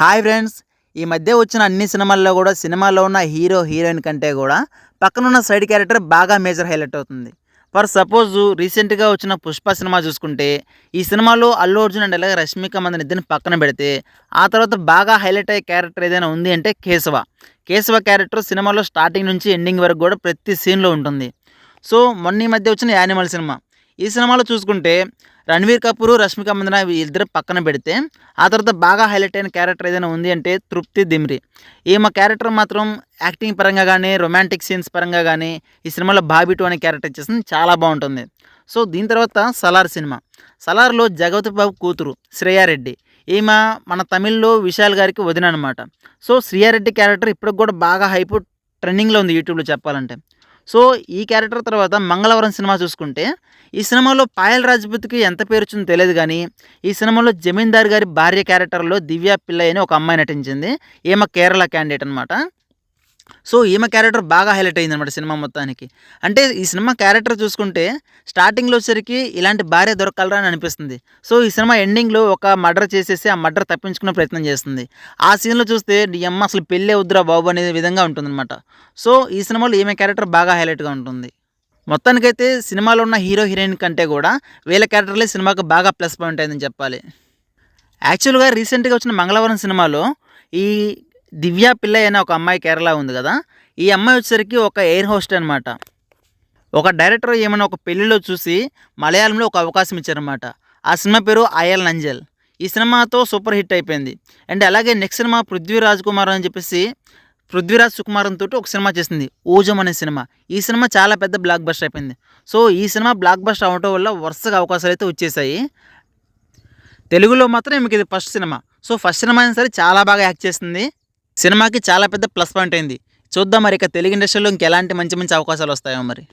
Hi friends. ఈ మధ్య వచ్చిన అన్ని సినిమాల్లో కూడా సినిమాలో ఉన్న హీరో హీరోయిన్ కంటే కూడా పక్కనున్న సైడ్ క్యారెక్టర్ బాగా మేజర్ హైలైట్ అవుతుంది. ఫర్ సపోజ్ రీసెంట్గా వచ్చిన పుష్ప సినిమా చూసుకుంటే ఈ సినిమాలో అల్లు అర్జున్ అండ్ అలాగే రష్మిక మందిని ఇద్దరిని పక్కన పెడితే ఆ తర్వాత బాగా హైలైట్ అయ్యే క్యారెక్టర్ ఏదైనా ఉంది అంటే కేశవ. కేశవ క్యారెక్టర్ సినిమాలో స్టార్టింగ్ నుంచి ఎండింగ్ వరకు కూడా ప్రతి సీన్లో ఉంటుంది. సో మొన్న ఈ మధ్య వచ్చిన యానిమల్ సినిమా. ఈ సినిమాలో చూసుకుంటే రణవీర్ కపూర్ రష్మిక మందన ఇద్దరు పక్కన పెడితే ఆ తర్వాత బాగా హైలైట్ అయిన క్యారెక్టర్ ఏదైనా ఉంది అంటే తృప్తి దిమ్రి. ఈమె క్యారెక్టర్ మాత్రం యాక్టింగ్ పరంగా కానీ రొమాంటిక్ సీన్స్ పరంగా కానీ ఈ సినిమాలో బాబిటు అనే క్యారెక్టర్ చేసింది చాలా బాగుంటుంది. సో దీని తర్వాత సలార్ సినిమా. సలార్లో జగవతి బాబు కూతురు శ్రేయారెడ్డి ఈమె మన తమిళ్ళో విశాల్ గారికి వదిన అనమాట సో శ్రేయారెడ్డి క్యారెక్టర్ ఇప్పటికి కూడా బాగా హైపు ట్రెండింగ్లో ఉంది యూట్యూబ్లో చెప్పాలంటే. సో ఈ క్యారెక్టర్ తర్వాత మంగళవరం సినిమా చూసుకుంటే ఈ సినిమాలో పాయల్ రాజ్పుత్కి ఎంత పేరు వచ్చిందో తెలియదు కానీ ఈ సినిమాలో జమీందార్ గారి భార్య క్యారెక్టర్లో దివ్య పిల్ల అని ఒక అమ్మాయి నటించింది. ఈమె కేరళ క్యాండిడేట్ అనమాట సో ఈమె క్యారెక్టర్ బాగా హైలైట్ అయింది అనమాట సినిమా మొత్తానికి. అంటే ఈ సినిమా క్యారెక్టర్ చూసుకుంటే స్టార్టింగ్లో వచ్చరికి ఇలాంటి భార్య దొరకాలరా అని అనిపిస్తుంది. సో ఈ సినిమా ఎండింగ్లో ఒక మర్డర్ చేసేసి ఆ మర్డర్ తప్పించుకునే ప్రయత్నం చేస్తుంది. ఆ సీన్లో చూస్తే నీ అమ్మ అసలు పెళ్ళే వద్దురా బాబు అనే విధంగా ఉంటుందన్నమాట. సో ఈ సినిమాలో ఈమె క్యారెక్టర్ బాగా హైలైట్గా ఉంటుంది. మొత్తానికైతే సినిమాలో ఉన్న హీరో హీరోయిన్ కంటే కూడా వీళ్ళ క్యారెక్టర్లే సినిమాకు బాగా ప్లస్ పాయింట్ అయిందని చెప్పాలి. యాక్చువల్గా రీసెంట్గా వచ్చిన మంగళవారం సినిమాలో ఈ దివ్య పిల్లయ్య అనే ఒక అమ్మాయి కేరళ ఉంది కదా? ఈ అమ్మాయి వచ్చేసరికి ఒక ఎయిర్ హోస్ట్ అనమాట ఒక డైరెక్టర్ ఏమైనా ఒక పెళ్ళిలో చూసి మలయాళంలో ఒక అవకాశం ఇచ్చారనమాట ఆ సినిమా పేరు అయల్ నంజల్. ఈ సినిమాతో సూపర్ హిట్ అయిపోయింది. అండ్ అలాగే నెక్స్ట్ సినిమా పృథ్వీరాజ్ కుమార్ అని చెప్పేసి పృథ్వీరాజ్ సుకుమారన్ తోటి ఒక సినిమా చేసింది ఓజం అనే సినిమా. ఈ సినిమా చాలా పెద్ద బ్లాక్ బస్టర్ అయిపోయింది. సో ఈ సినిమా బ్లాక్ బస్టర్ అవటం వల్ల వరుసగా అవకాశాలు అయితే వచ్చేసాయి. తెలుగులో మాత్రం మీకు ఇది ఫస్ట్ సినిమా. సో ఫస్ట్ సినిమా అయినా సరే చాలా బాగా యాక్ట్ చేసింది. సినిమాకి చాలా పెద్ద ప్లస్ పాయింట్ అయింది. చూద్దాం మరి ఇక తెలుగు ఇండస్ట్రీలో ఇంకెలాంటి మంచి మంచి అవకాశాలు వస్తాయో మరి.